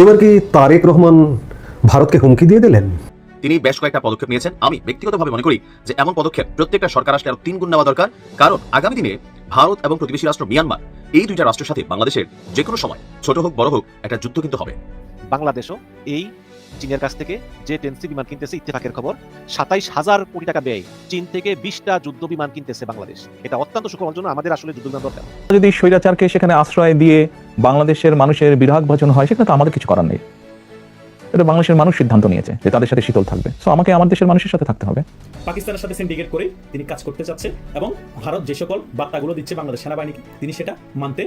এবার কি তারেক রহমান ভারতকে হুমকি দিয়ে দিলেন? তিনি বেশ কয়েকটা পদক্ষেপ নিয়েছেন। আমি ব্যক্তিগতভাবে মনে করি যে এমন পদক্ষেপ প্রত্যেকটা সরকার আসলে আরও তিন গুণ নেওয়া দরকার। কারণ আগামী দিনে ভারত এবং প্রতিবেশী রাষ্ট্র মিয়ানমার এই দুইটা রাষ্ট্রের সাথে বাংলাদেশের যে কোনো সময় ছোট হোক বড় হোক একটা যুদ্ধ কিন্তু হবে। বাংলাদেশও এই চীনের কাছ থেকে যে টেনসি বিমান কিনতেছে, ইত্তেফাকের খবর, সাতাইশ হাজার কোটি টাকা ব্যয় চীন থেকে বিশটা যুদ্ধ বিমান কিনতেছে বাংলাদেশ। এটা অত্যন্ত সুখবর জন্য আমাদের আসলে যুদ্ধ বিমান দরকার। যদি স্বৈরাচারকে সেখানে আশ্রয় দিয়ে বাংলাদেশের মানুষের বিরাগ ভাজন হয়, সেখানে তো আমাদের কিছু করার নেই। এটা বাংলাদেশের মানুষ সিদ্ধান্ত নিয়েছে যে তাদের সাথে শীতল থাকবে। তো আমাকে আমার দেশের মানুষের সাথে থাকতে হবে। পাকিস্তানের সাথে সিন্ডিকেট করে তিনি কাজ করতে চাচ্ছে এবং ভারত যে সকল বার্তাগুলো দিচ্ছে বাংলাদেশ সেনাবাহিনীকে তিনি সেটা মানতে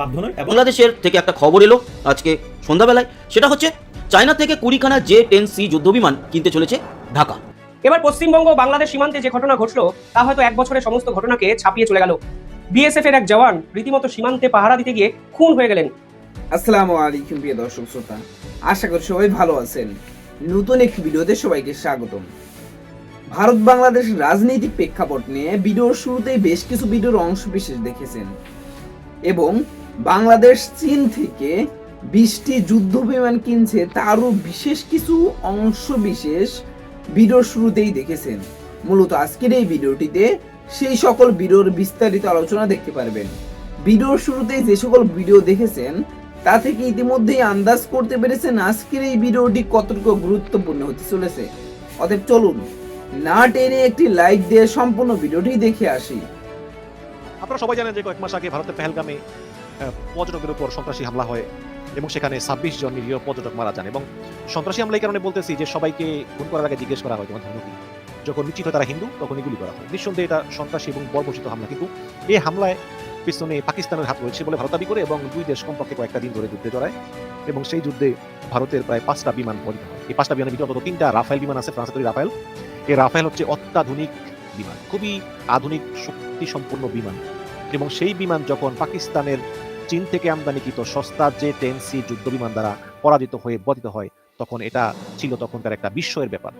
বাধ্য নয় বাংলাদেশের থেকে একটা খবর এলো আজকে সন্ধ্যাবেলায়। সেটা হচ্ছে চায়না থেকে কুড়িখানা জে টেন সি যুদ্ধবিমান কিনতে চলেছে ঢাকা। এবার পশ্চিমবঙ্গ বাংলাদেশ সীমান্তে যে ঘটনা ঘটলো তা হয়তো এক বছরের সমস্ত ঘটনাকে ছাপিয়ে চলে গেল। বিএসএফ এর এক জওয়ান রীতিমতো সীমান্তে পাহারা দিতে গিয়ে খুন হয়ে গেলেন। আসসালামু আলাইকুম প্রিয় দর্শক শ্রোতা। আশা করি সবাই ভালো আছেন। নতুন একটি ভিডিওতে সবাইকে স্বাগতম। ভারত বাংলাদেশ রাজনৈতিক প্রেক্ষাপট নিয়ে ভিডিওর শুরুতেই বেশ কিছু ভিডিওর অংশ বিশেষ দেখেছেন। এবং বাংলাদেশ, চীন থেকে বিশটি যুদ্ধ বিমান কিনছে তারও বিশেষ কিছু অংশ বিশেষ ভিডিওর শুরুতেই দেখেছেন। মূলত আজকের এই ভিডিওটিতে সেই সকল ভিডিওর বিস্তারিত আলোচনা দেখতে পারবেন। ভিডিওর শুরুতেই যে সকল ভিডিও দেখেছেন তা থেকে ইতিমধ্যেই আন্দাজ করতে পেরেছেন আজকের এই ভিডিওটি কতটুকু গুরুত্বপূর্ণ হতে চলেছে। অতএব চলুন না টেনে একটি লাইক দিয়ে সম্পূর্ণ ভিডিওটি দেখে আসি। আপনারা সবাই জানেন যে কয়েক মাস আগে ভারতের পেহেলগামে আহ, পর্যটকের উপর সন্ত্রাসী হামলা হয় এবং সেখানে ছাব্বিশ জন নিরীহ পর্যটক মারা যান এবং সন্ত্রাসী হামলা এই কারণে বলতেছি যে সবাইকে খুন করার আগে জিজ্ঞেস করা হয় তোমার ধর্ম যখন নিশ্চিত হয় তারা হিন্দু তখনই গুলি করা হয়। নিঃসন্দেহে এটা সন্ত্রাসী এবং বর্বশিত হামলা। কিন্তু এই হামলায় পিছনে পাকিস্তানের হাত রয়েছে বলে ভারত দাবি করে এবং দুই দেশ কমপক্ষে কয়েকটা দিন ধরে যুদ্ধে জড়ায় এবং সেই যুদ্ধে ভারতের প্রায় পাঁচটা বিমান পরিত হয়। এই পাঁচটা বিমানের ভিতরে অন্তত তিনটা রাফাইল বিমান আছে, ফ্রান্সের রাফাইল এই রাফাইল হচ্ছে অত্যাধুনিক বিমান, খুবই আধুনিক শক্তি সম্পন্ন বিমান। এবং সেই বিমান যখন পাকিস্তানের চীন থেকে আমদানিকৃত সস্তা যে টেন সি যুদ্ধ বিমান দ্বারা পরাজিত হয়ে বধিত হয়, তখন এটা ছিল তখনকার একটা বিস্ময়ের ব্যাপার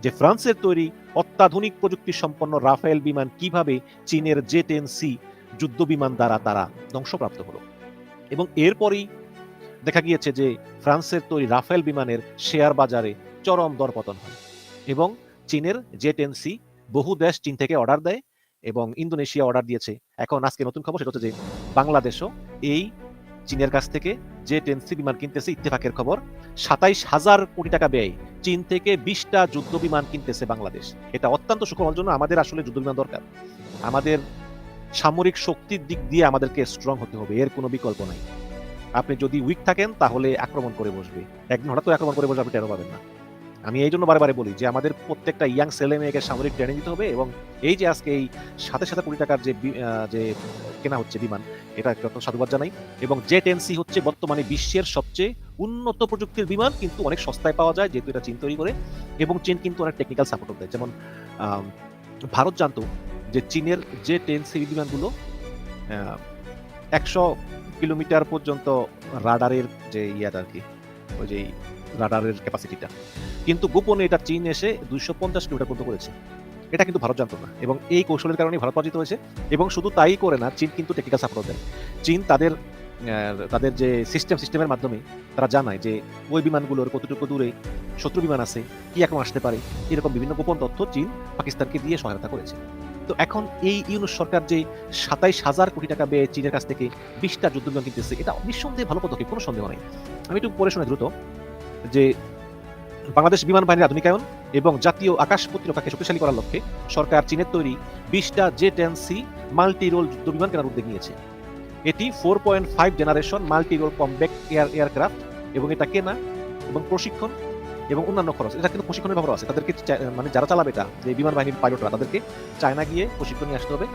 যে ফ্রান্সের তৈরি অত্যাধুনিক প্রযুক্তি সম্পন্ন রাফেল বিমান কীভাবে চীনের জে টেন সি যুদ্ধ বিমান দ্বারা তারা ধ্বংসপ্রাপ্ত হলো। এবং এরপরই দেখা গিয়েছে যে ফ্রান্সের তৈরি রাফেল বিমানের শেয়ার বাজারে চরম দরপতন হয় এবং চীনের জে টেন সি বহু দেশ চীন থেকে অর্ডার দেয় এবং ইন্দোনেশিয়া অর্ডার দিয়েছে। এখন আজকে নতুন খবর, সেটা হচ্ছে যে বাংলাদেশও এই চীনের কাছ থেকে যে টেনসি বিমান কিনতেছে। ইত্তেফাকের খবর, সাতাইশ হাজার কোটি টাকা ব্যয় চীন থেকে বিশটা যুদ্ধ বিমান কিনতেছে বাংলাদেশ। এটা অত্যন্ত সুখবর জন্য আমাদের আসলে যুদ্ধ বিমান দরকার। আমাদের সামরিক শক্তির দিক দিয়ে আমাদেরকে স্ট্রং হতে হবে, এর কোনো বিকল্প নাই। আপনি যদি উইক থাকেন, তাহলে আক্রমণ করে বসবে। একদিন হঠাৎ করে আক্রমণ করে বসবে আপনি টেরো পাবেন না। আমি এই জন্য বারে বলি যে, আমাদের প্রত্যেকটা ইয়াং ছেলে মেয়েকে সামরিক ট্রেনিং দিতে হবে এবং এই যে আজকে এই সাথে সাথে কোটি টাকার যে যে কেনা হচ্ছে বিমান, এটা একটা সাধুবাদ জানাই। এবং জেট এনসি হচ্ছে বর্তমানে বিশ্বের সবচেয়ে উন্নত প্রযুক্তির বিমান, কিন্তু অনেক সস্তায় পাওয়া যায়, যেহেতু এটা চীন তৈরি করে। এবং চীন কিন্তু অনেক টেকনিক্যাল সাপোর্ট দেয়। যেমন ভারত জানতো যে চীনের যে টেন সি বিমানগুলো একশো কিলোমিটার পর্যন্ত রাডারের যে ইয়াটা আর কি, ওই যে রাডারের ক্যাপাসিটিটা কিন্তু গোপনে এটা চীন এসে দুইশো পঞ্চাশ কিলোমিটার পর্যন্ত করেছে। এটা কিন্তু ভারত জানতো না। এবং এই কৌশলের কারণে ভারত পরাজিত হয়েছে। এবং শুধু তাই করে না, চীন কিন্তু টেকনিক্যাল সাপোর্ট দেয়। চীন তাদের তাদের যে সিস্টেম সিস্টেমের মাধ্যমে তারা জানায় যে ওই বিমানগুলোর কতটুকু দূরে শত্রু বিমান আছে, কি এখন আসতে পারে, এরকম বিভিন্ন গোপন তথ্য চীন পাকিস্তানকে দিয়ে সহায়তা করেছে। তো এখন এই ইউনুস সরকার যে সাতাইশ হাজার কোটি টাকা ব্যয়ে চীনের কাছ থেকে বিশটা যুদ্ধ বিমান কিনতেছে, এটা নিঃসন্দেহে ভালো পদক্ষেপ, কোনো সন্দেহ নেই। আমি একটু পরে শুনে দ্রুত, যে বাংলাদেশ বিমান বাহিনীর আধুনিকায়ন এবং জাতীয় আকাশ প্রতিরক্ষাকে শক্তিশালী করার লক্ষ্যে সরকার চীনের তৈরি বিশটা J ten C multi role যুদ্ধ বিমান কেনার উদ্যোগ নিয়েছে। এটি four point five generation multi role combat air, aircraft এবং এটা কেনা এবং প্রশিক্ষণ এবং অন্যান্য খরচ। এটা কিন্তু প্রশিক্ষণের ব্যাপার আছে। তাদেরকে মানে যারা চালাবে এটা, যে বিমান বাহিনীর পাইলটরা তাদেরকে চায়না গিয়ে প্রশিক্ষণ নিয়ে আসতে হবে।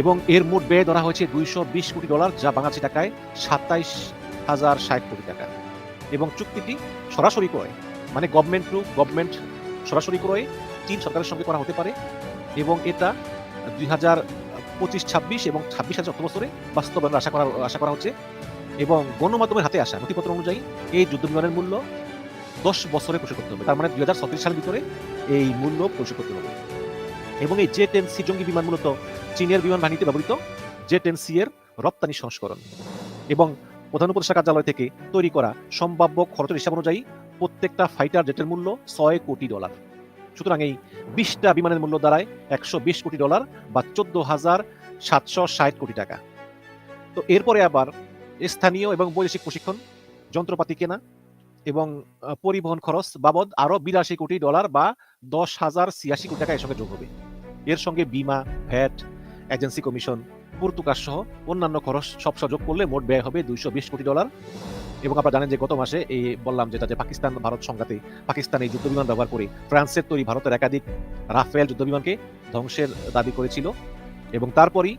এবং এর মোট ব্যয় ধরা হয়েছে দুইশো বিশ কোটি ডলার, যা বাংলাদেশি টাকায় সাতাইশ হাজার ষাট কোটি টাকা। এবং চুক্তিটি সরাসরি ক্রয় মানে গভর্নমেন্ট টু গভর্নমেন্ট সরাসরি ক্রয়ে চীন সরকারের সঙ্গে করা হতে পারে। এবং এটা দুই হাজার পঁচিশ ছাব্বিশ এবং ছাব্বিশ হাজার অর্থ বছরে বাস্তবায়নের আশা করা আশা করা হচ্ছে। এবং গণমাধ্যমের হাতে আসা নথিপত্র অনুযায়ী এই যুদ্ধ বিমানের মূল্য দশ বছরে পরিশোধ করতে হবে। তার মানে দুই হাজার সতেরো সালের ভিতরে এই মূল্য পরিশোধ করতে হবে। এবং এই জে টেন সি জঙ্গি বিমান মূলত চীনের বিমান বাহিনীতে ব্যবহৃত জে টেন সি এর রপ্তানি সংস্করণ। এবং প্রধান উপদেষ্টা কার্যালয় থেকে তৈরি করা সম্ভাব্য খরচের হিসাব অনুযায়ী প্রত্যেকটা ফাইটার জেটের মূল্য ছয় কোটি ডলার। সুতরাং এই বিশটা বিমানের মূল্য দাঁড়ায় একশো বিশ কোটি ডলার বা চোদ্দ হাজার সাতশো ষাট কোটি টাকা। তো এরপরে আবার স্থানীয় এবং বৈদেশিক প্রশিক্ষণ, যন্ত্রপাতি কেনা এবং পরিবহন খরচ বাবদ আরও বিরাশি কোটি ডলার বা দশ হাজার ছিয়াশি কোটি টাকা এর সঙ্গে যোগ হবে। এর সঙ্গে বিমা, ভ্যাট, এজেন্সি কমিশন পর্তুকাশ সহ অন্যান্য খরচ সব সহ যোগ করলে মোট ব্যয় হবে দুইশো বিশ কোটি ডলার। এবং আপনারা জানেন যে গত মাসে এই বললাম যেটা যে পাকিস্তান ভারত সংঘাতে পাকিস্তান এই যুদ্ধবিমান ব্যবহার করে ফ্রান্সের তৈরি ভারতের একাধিক রাফেল যুদ্ধবিমানকে ধ্বংসের দাবি করেছিল। এবং তারপরই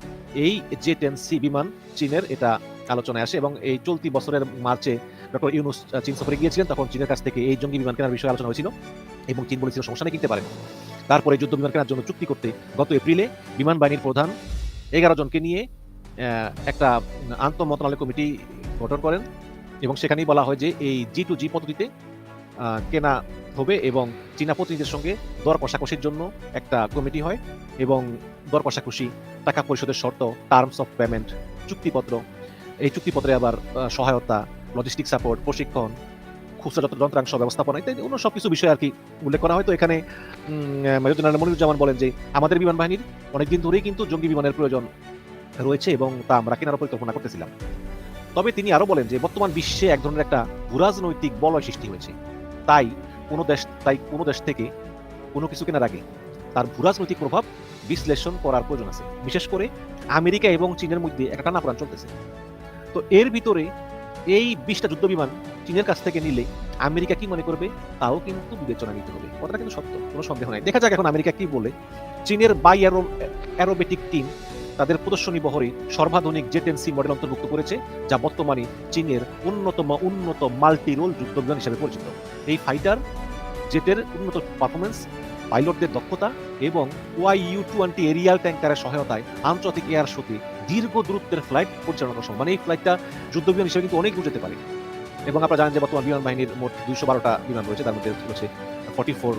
এই জে টেন সি বিমান চীনের এটা আলোচনায় আসে এবং এই চলতি বছরের মার্চে ডক্টর ইউনুস চীন সফরে গিয়েছিলেন, তখন চীনের কাছ থেকে এই জঙ্গি বিমান কেনার বিষয়ে আলোচনা হয়েছিল এবং চীন বলেছিল সমস্যা নেই কিনতে পারেন। তারপরে যুদ্ধ বিমান কেনার জন্য চুক্তি করতে গত এপ্রিলে বিমান বাহিনীর প্রধান এগারো জনকে নিয়ে একটা আন্তঃ মন্ত্রণালয় কমিটি গঠন করেন এবং সেখানেই বলা হয় যে এই জি টু জি পদ্ধতিতে কেনা হবে এবং চীনা প্রতিনিধিদের সঙ্গে দর কষাকষির জন্য একটা কমিটি হয় এবং দর কষাকষি, টাকা পরিশোধের শর্ত টার্মস অফ পেমেন্ট চুক্তিপত্র, এই চুক্তিপত্রে আবার সহায়তা লজিস্টিক সাপোর্ট প্রশিক্ষণ, খুচরা যত যন্ত্রাংশ ব্যবস্থাপনা ইত্যাদি, অন্য সব কিছু বিষয় আর কি উল্লেখ করা হয়। তো এখানে মেজর জেনারেল মনিরুজ্জামান বলেন যে, আমাদের বিমান বাহিনীর অনেকদিন ধরেই কিন্তু জঙ্গি বিমানের প্রয়োজন রয়েছে এবং তা আমরা কেনার পরিকল্পনা করতেছিলাম। তবে তিনি আরও বলেন যে, বর্তমান বিশ্বে এক ধরনের একটা ভূরাজনৈতিক বলয় সৃষ্টি হয়েছে। তাই কোনো দেশ, তাই কোনো দেশ থেকে কোনো কিছু কেনার আগে তার ভূরাজনৈতিক প্রভাব বিশ্লেষণ করার প্রয়োজন আছে। বিশেষ করে আমেরিকা এবং চীনের মধ্যে একটা টানাপোড়ান চলতেছে। তো এর ভিতরে এই বিশটা যুদ্ধ বিমান চীনের কাছ থেকে নিলে আমেরিকা কি মনে করবে? তাও কিন্তু বিবেচনা নিতে হবে। কথাটা কিন্তু সত্য, কোনো সন্দেহ নাই। দেখা যাক এখন আমেরিকা কি বলে। চীনের বাই অ্যারো, অ্যারোবেটিক টিম তাদের প্রদর্শনী বহরে সর্বাধুনিক জেটেন্সি মডেল অন্তর্ভুক্ত করেছে, যা বর্তমানে চীনের অন্যতম উন্নত মাল্টি রোল যুদ্ধ বিমান হিসেবে পরিচিত। এই ফাইটার জেটের উন্নত পারফরমেন্স পাইলটদের দক্ষতা এবং ওয়াই ইউ টোয়েন্টি এরিয়াল ট্যাঙ্কারের সহায়তায় আন্তর্জাতিক এয়ার শোতে দীর্ঘ দূরত্বের ফ্লাইট পরিচালনা করা সম্ভব মানে এই ফ্লাইটটা যুদ্ধ বিমান হিসেবে কিন্তু অনেক যেতে পারে। এবং আপনারা জানেন যে বর্তমান বিমান বাহিনীর মোট দুইশো বারোটা বিমান রয়েছে। তার মধ্যে হচ্ছে ফর্টি ফোর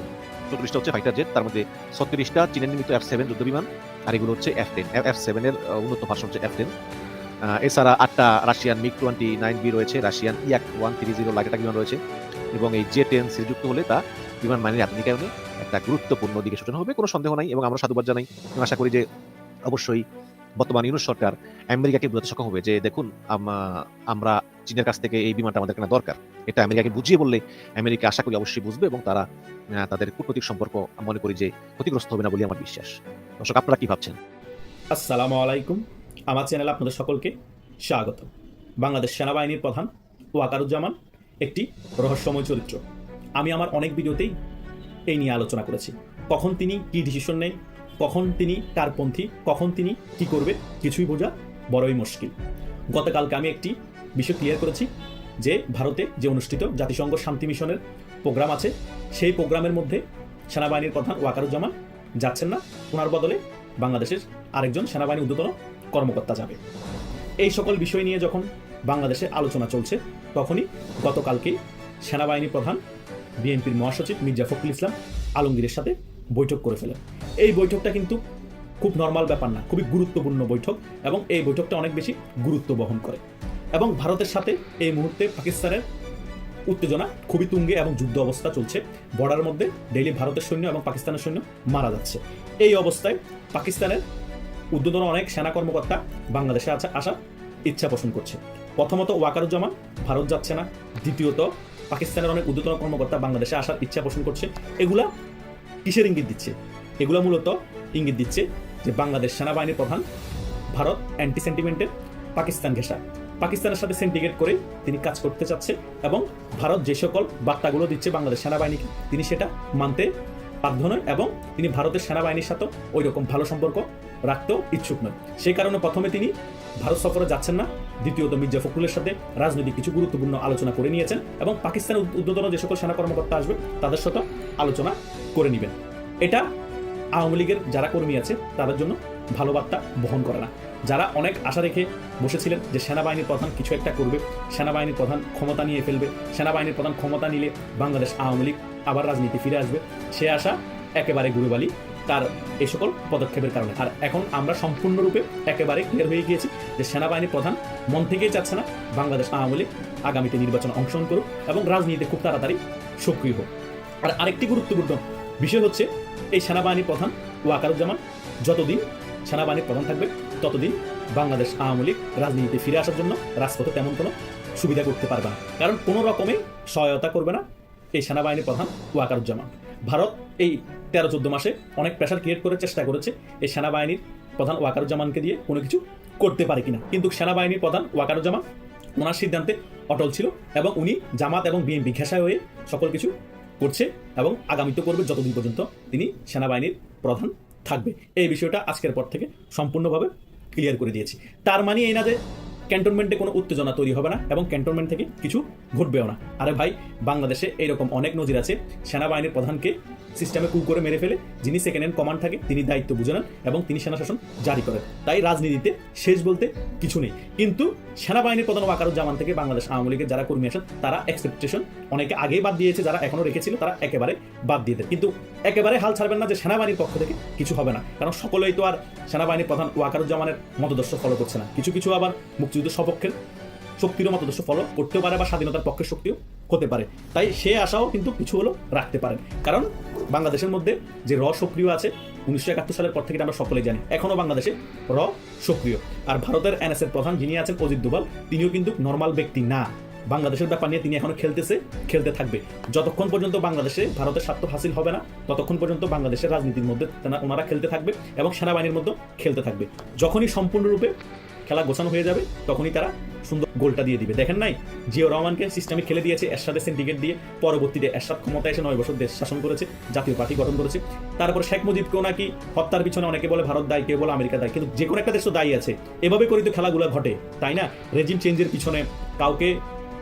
চৌত্রিশটা হচ্ছে ফাইটার জেট তার মধ্যে ছত্রিশটা চীনের নির্মিত এফ সেভেন যুদ্ধ বিমান আর এগুলো হচ্ছে এফ টেন এফ সেভেনের উন্নত ভার্সন হচ্ছে এফ টেন এছাড়া আটটা Russian MiG twenty nine B রয়েছে, Russian Yak one three zero light বিমান রয়েছে। এবং এই জে টেন যুক্ত হলে তা বিমান বাহিনীর আধুনিকায়নে একটা গুরুত্বপূর্ণ দিকে সূচনা হবে, কোনো সন্দেহ নাই। এবং আমরা সাধুবাদ জানাই আশা করি যে অবশ্যই বর্তমান ইউনুস সরকার আমেরিকাকে বোঝাতে সক্ষম হবে যে, দেখুন, আম- আমরা চীনের কাছ থেকে এই বিমানটা আমাদের কেনা দরকার। এটা আমেরিকাকে বুঝিয়ে বললে আমেরিকা আশা করি অবশ্যই বুঝবে এবং তারা তাদের কূটনৈতিক সম্পর্ক মনে করি যে ক্ষতিগ্রস্ত হবে না বলে আমার বিশ্বাস। দর্শক, আপনারা কি ভাবছেন? আসসালামু আলাইকুম। আমার চ্যানেলে আপনাদের সকলকে স্বাগত। বাংলাদেশ সেনাবাহিনীর প্রধান ওয়াকারুজ্জামান, একটি রহস্যময় চরিত্র। আমি আমার অনেক ভিডিওতেই এই নিয়ে আলোচনা করেছি। কখন তিনি কি ডিসিশন নেন কখন তিনি কারপন্থী কখন তিনি, কি করবে, কিছুই বোঝা বড়ই মুশকিল। গতকালকে আমি একটি বিষয় ক্লিয়ার করেছি যে ভারতে যে অনুষ্ঠিত জাতিসংঘ শান্তি মিশনের প্রোগ্রাম আছে, সেই প্রোগ্রামের মধ্যে সেনাবাহিনীর প্রধান ওয়াকারুজ্জামান যাচ্ছেন না ওনার বদলে বাংলাদেশের আরেকজন সেনাবাহিনী ঊর্ধ্বতন কর্মকর্তা যাবে। এই সকল বিষয় নিয়ে যখন বাংলাদেশে আলোচনা চলছে, তখনই গতকালকে সেনাবাহিনী প্রধান বিএনপির মহাসচিব মির্জা ফখরুল ইসলাম আলমগীরের সাথে বৈঠক করে ফেলেন এই বৈঠকটা কিন্তু খুব নর্মাল ব্যাপার না, খুবই গুরুত্বপূর্ণ বৈঠক এবং এই বৈঠকটা অনেক বেশি গুরুত্ব বহন করে। এবং ভারতের সাথে এই মুহূর্তে পাকিস্তানের উত্তেজনা খুবই তুঙ্গে এবং যুদ্ধ অবস্থা চলছে। বর্ডারের মধ্যে ডেইলি ভারতের সৈন্য এবং পাকিস্তানের সৈন্য মারা যাচ্ছে। এই অবস্থায় পাকিস্তানের উদ্বোধন অনেক সেনা কর্মকর্তা বাংলাদেশে আসা আসার ইচ্ছা পোষণ করছে। প্রথমত ওয়াকারুজ্জামান, ভারত যাচ্ছে না। দ্বিতীয়ত পাকিস্তানের অনেক উদ্বোধন কর্মকর্তা বাংলাদেশে আসার ইচ্ছা পোষণ করছে। এগুলা কিসের ইঙ্গিত দিচ্ছে? এগুলো মূলত ইঙ্গিত দিচ্ছে যে বাংলাদেশ সেনাবাহিনীর প্রধান ভারত অ্যান্টি সেন্টিমেন্টের পাকিস্তান ঘেঁষা। পাকিস্তানের সাথে সেন্টিগেট করে তিনি কাজ করতে চাচ্ছে এবং ভারত যে সকল বার্তাগুলো দিচ্ছে বাংলাদেশ সেনাবাহিনীকে, তিনি সেটা মানতে বাধ্য নয় এবং তিনি ভারতের সেনাবাহিনীর সাথে ওই রকম ভালো সম্পর্ক রাখতেও ইচ্ছুক নয় সেই কারণে প্রথমে তিনি ভারত সফরে যাচ্ছেন না, দ্বিতীয়ত মির্জা ফখরুলের সাথে রাজনৈতিক কিছু গুরুত্বপূর্ণ আলোচনা করে নিয়েছেন এবং পাকিস্তানের উদ্বোধন যে সকল সেনা কর্মকর্তা আসবে তাদের সাথে আলোচনা করে নেবেন। এটা আওয়ামী লীগের যারা কর্মী আছে, তাদের জন্য ভালো বার্তা বহন করে না। যারা অনেক আশা রেখে বসেছিলেন যে সেনাবাহিনীর প্রধান কিছু একটা করবে, সেনাবাহিনীর প্রধান ক্ষমতা নিয়ে ফেলবে, সেনাবাহিনীর প্রধান ক্ষমতা নিলে বাংলাদেশ আওয়ামী লীগ আবার রাজনীতি ফিরে আসবে, সে আশা একেবারে গুরুবালি তার এই সকল পদক্ষেপের কারণে। আর এখন আমরা সম্পূর্ণরূপে একেবারে ক্লিয়ার হয়ে গিয়েছি যে সেনাবাহিনী প্রধান মন থেকেই চাচ্ছে না বাংলাদেশ আওয়ামী লীগ আগামীতে নির্বাচন অংশগ্রহণ করুক এবং রাজনীতিতে খুব তাড়াতাড়ি সক্রিয় হোক। আর আরেকটি গুরুত্বপূর্ণ বিষয় হচ্ছে, এই সেনাবাহিনী প্রধান ওয়াকারুজ্জামান, যতদিন সেনাবাহিনীর প্রধান থাকবে, ততদিন বাংলাদেশ আওয়ামী লীগ রাজনীতিতে ফিরে আসার জন্য রাজপথে তেমন কোনো সুবিধা করতে পারবে না। কারণ কোনো রকমে সহায়তা করবে না এই সেনাবাহিনী প্রধান ওয়াকারুজ্জামান। ভারত এই তেরো চোদ্দ মাসে অনেক প্রেশার ক্রিয়েট করে চেষ্টা করেছে এই সেনাবাহিনীর প্রধান ওয়াকারুজ্জামানকে দিয়ে কোনো কিছু করতে পারে কিনা। কিন্তু সেনাবাহিনীর প্রধান ওয়াকারুজ্জামান ওনার সিদ্ধান্তে অটল ছিল এবং উনি জামাত এবং বিএনপি ঘেঁষায় হয়ে সকল কিছু করছে এবং আগামীতে করবে যতদিন পর্যন্ত তিনি সেনাবাহিনীর প্রধান থাকবে। এই বিষয়টা আজকের পর থেকে সম্পূর্ণভাবে ক্লিয়ার করে দিয়েছি। তার মানে এই না যে ক্যান্টনমেন্টে কোনো উত্তেজনা তৈরি হবে না এবং ক্যান্টনমেন্ট থেকে কিছু ঘটবেও না। আরে ভাই, বাংলাদেশে এইরকম অনেক নজির আছে সেনাবাহিনীর প্রধানকে সিস্টেমে কু করে মেরে ফেলে, যিনি সেকেন্ড হ্যান্ড কমান্ড থাকে, তিনি দায়িত্ব বুঝে নেন এবং তিনি সেনা শাসন জারি করেন। তাই রাজনীতিতে শেষ বলতে কিছু নেই। কিন্তু সেনাবাহিনীর প্রধান ওয়াকারুজ্জামান থেকে বাংলাদেশ আওয়ামী লীগের যারা কর্মী আছেন তারা এক্সপেকটেশন অনেকে আগেই বাদ দিয়েছে, যারা এখনও রেখেছিল, তারা একেবারে বাদ দিয়ে দেয় কিন্তু একেবারে হাল ছাড়বেন না যে সেনাবাহিনীর পক্ষ থেকে কিছু হবে না। কারণ সকলেই তো আর সেনাবাহিনীর প্রধান ওয়াকারুজ্জামানের মতদর্শ ফলো করছে না। কিছু কিছু আবার মুক্তিযুদ্ধ সপক্ষের শক্তিরও মতদর্শ ফলো করতেও পারে বা স্বাধীনতার পক্ষের শক্তিও হতে পারে। তাই সে আশাও কিন্তু কিছু হলো রাখতে পারেন। কারণ বাংলাদেশের মধ্যে যে র সক্রিয় আছে, উনিশশো একাত্তর সালের পর থেকে আমরা সকলেই জানি এখনও বাংলাদেশে র সক্রিয়। আর ভারতের এনএস এর প্রধান যিনি আছেন অজিত দোভাল, তিনিও কিন্তু নর্মাল ব্যক্তি না। বাংলাদেশের ব্যাপার নিয়ে তিনি এখনও খেলতেছে, খেলতে থাকবে। যতক্ষণ পর্যন্ত বাংলাদেশে ভারতের স্বার্থ হাসিল হবে না, ততক্ষণ পর্যন্ত বাংলাদেশের রাজনীতির মধ্যে ওনারা খেলতে থাকবে এবং সেনাবাহিনীর মধ্যে খেলতে থাকবে। যখনই সম্পূর্ণরূপে খেলা গোছানো হয়ে যাবে, তখনই তারা সুন্দর গোলটা দিয়ে দিবে। দেখেন নাই? জিও রহমানকে সিস্টেমে খেলে দিয়েছে এরশাদের সিন্ডিকেট দিয়ে। পরবর্তীতে এরশাদ ক্ষমতা এসে নয় বছর দেশ শাসন করেছে, জাতীয় পার্টি গঠন করেছে। তারপর শেখ মুজিবকেও নাকি হত্যার পিছনে অনেকে বলে ভারত দায়ী, কেউ বলে আমেরিকা দায়ী। কিন্তু যে কোনো একটা দেশ তো দায়ী আছে। এভাবে করে তো খেলাগুলো ঘটে, তাই না? রেজিম চেঞ্জের পিছনে কাউকে,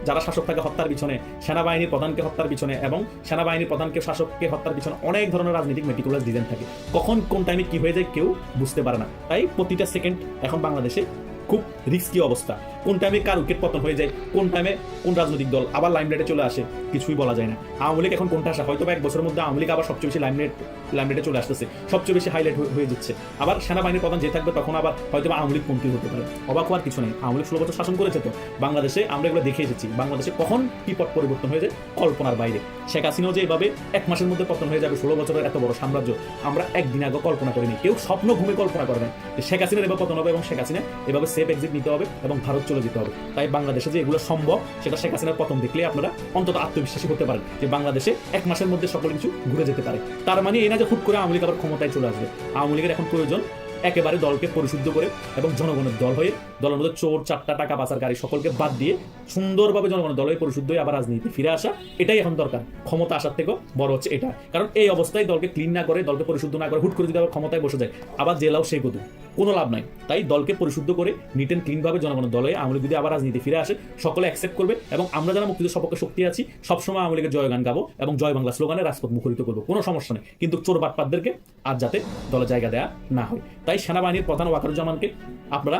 যারা শাসক থাকে, হত্যার পিছনে সেনাবাহিনীর প্রধানকে হত্যার পিছনে এবং সেনাবাহিনীর প্রধানকে শাসককে হত্যার পিছনে অনেক ধরনের রাজনৈতিক মেটিকুলাস ডিজাইন থাকে। কখন কোন টাইমে কি হয়ে যায় কেউ বুঝতে পারে না। তাই প্রতিটা সেকেন্ড এখন বাংলাদেশে খুব রিস্কি অবস্থা। কোন টাইমে কার উইকেট পতন হয়ে যায়, কোন টাইমে কোন রাজনৈতিক দল আবার লাইমলাইটে চলে আসে, কিছুই বলা যায় না। আওয়ামী লীগ এখন কোনটা আসা? হয়তো এক বছরের মধ্যে আওয়ামী লীগ আবার সবচেয়ে বেশি লাইমলাইট লাইমলাইটে চলে আসতেছে, সবচেয়ে বেশি হাইলাইট হয়ে যাচ্ছে। আবার সেনাবাহিনীর প্রধান যে থাকবে তখন আবার হয়তো আওয়ামী লীগ পন্থী হতে পারে। অবাক হওয়ার কিছু নেই। আওয়ামী লীগ ষোলো বছর শাসন করেছে তো। বাংলাদেশে আমরা এগুলো দেখে এসেছি। বাংলাদেশে কখন কি পথ পরিবর্তন হয়ে যায়? কল্পনার বাইরে। শেখ হাসিনাও যে এভাবে এক মাসের মধ্যে পতন হয়ে যাবে, ষোলো বছরের এত বড় সাম্রাজ্য, আমরা একদিন আগে কল্পনা করিনি। কেউ স্বপ্ন ঘুমে কল্পনা করে না শেখ হাসিনার এবার পতন হবে এবং শেখ হাসিনা এভাবে সেফ এক্সিট নিতে হবে এবং ভারত চলে যেতে হবে। তাই বাংলাদেশে যে এগুলো সম্ভব, সেটা শেখ হাসিনার প্রথম দেখলে আপনারা অন্তত আত্মবিশ্বাসী করতে পারেন যে বাংলাদেশে এক মাসের মধ্যে সকল কিছু ঘুরে যেতে পারে। তার মানে এই না যে হুট করে আওয়ামী লীগ আবার ক্ষমতায় চলে আসবে। আওয়ামী লীগের এখন প্রয়োজন একেবারে দলকে পরিশুদ্ধ করে এবং জনগণের দল হয়ে দলের মধ্যে চোর চারটা টাকা পাচারকারী সকলকে বাদ দিয়ে সুন্দরভাবে জনগণের দল হয়ে পরিশুদ্ধ হয়ে আবার রাজনীতি ফিরে আসা, এটাই এখন দরকার। ক্ষমতা আসার থেকেও বড় হচ্ছে এটা। কারণ এই অবস্থায় দলকে ক্লিন না করে, দলকে পরিশুদ্ধ না করে, হুট করে যদি আবার ক্ষমতায় বসে যায়, আবার জেলাও সেই গদু কোনো লাভ নাই। তাই দলকে পরিশুদ্ধ করে নিট অ্যান্ড ক্লিনভাবে জনগণের দলে আওয়ামী যদি আবার রাজনীতি ফিরে আসে, সকলে অ্যাকসেপ্ট করবে এবং আমরা যারা মুক্তিযুদ্ধ সপক্ষে শক্তি আছি, সবসময় আওয়ামী লীগের জয়গান গাবো এবং জয় বাংলা স্লোগানে রাজপথ মুখরিত করব। কোনো সমস্যা নেই। কিন্তু চোর বাটপাতদেরকে আর যাতে দলে জায়গা দেওয়া না হয়। তাই সেনাবাহিনীর প্রধান ওয়াকারুজ্জামানকে আপনারা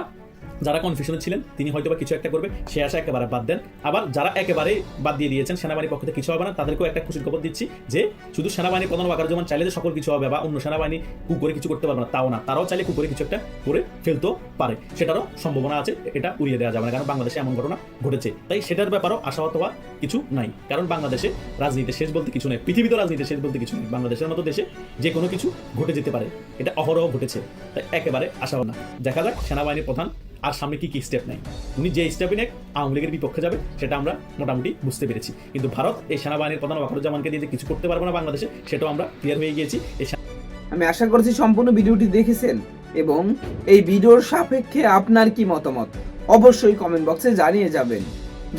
যারা কনফিউশনে ছিলেন, তিনি হয়তো কিছু একটা করবে সে আশা একেবারে বাদ দেন। আবার যারা একেবারে বাদ দিয়ে দিয়েছেন, সেনাবাহিনীর পক্ষ থেকে কিছু হবে না, তাদেরকেও একটা খুশির খবর দিচ্ছি যে, শুধু সেনাবাহিনী প্রধান ওয়াকারুজ্জামান চাইলে যে সকল কিছু হবে বা অন্য সেনাবাহিনী কুকুরে কিছু করতে পারবে না, তাও না। তারাও চাইলে কুকুরে কিছু একটা করে ফেলতেও পারে। সেটারও সম্ভাবনা আছে, এটা উড়িয়ে দেওয়া যাবে না, কারণ বাংলাদেশে এমন ঘটনা ঘটেছে। তাই সেটার ব্যাপারও আশাহত হওয়ার কিছু নাই, কারণ বাংলাদেশে রাজনীতি শেষ বলতে কিছু নেই, পৃথিবীতে রাজনীতি শেষ বলতে কিছু নেই, বাংলাদেশের মতো দেশে যে কোনো কিছু ঘটে যেতে পারে, এটা অহরহ ঘটেছে। তাই একেবারে আশাও না। দেখা যাক সেনাবাহিনীর প্রধান আর সামনে কি কি স্টেপ নেয় উনি যে স্টেপই নেক, আওয়ামী লীগের বিপক্ষে যাবে, সেটা আমরা মোটামুটি বুঝতে পেরেছি। কিন্তু ভারত এই সেনাবাহিনীর প্রধান ওয়াকারুজ্জামানকে দিয়ে কিছু করতে পারবে না বাংলাদেশে, সেটাও আমরা ক্লিয়ার হয়ে গিয়েছি। আমি আশা করছি সম্পূর্ণ ভিডিওটি দেখেছেন এবং এই ভিডিওর সাপেক্ষে আপনার কি মতামত? অবশ্যই কমেন্ট বক্সে জানিয়ে যাবেন।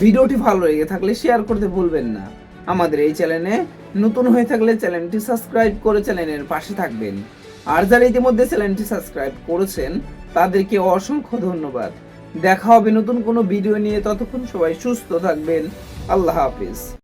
ভিডিওটি ভালো লেগে থাকলে শেয়ার করতে ভুলবেন না। আমাদের এই চ্যানেলে নতুন হয়ে থাকলে চ্যানেলটি সাবস্ক্রাইব করে চ্যানেলের পাশে থাকবেন। আর যারা ইতিমধ্যে চ্যানেলটি সাবস্ক্রাইব করেছেন তাদেরকে অসংখ্য ধন্যবাদ। দেখা হবে নতুন কোনো ভিডিও নিয়ে। ততক্ষণ সবাই সুস্থ থাকবেন। আল্লাহ হাফিজ।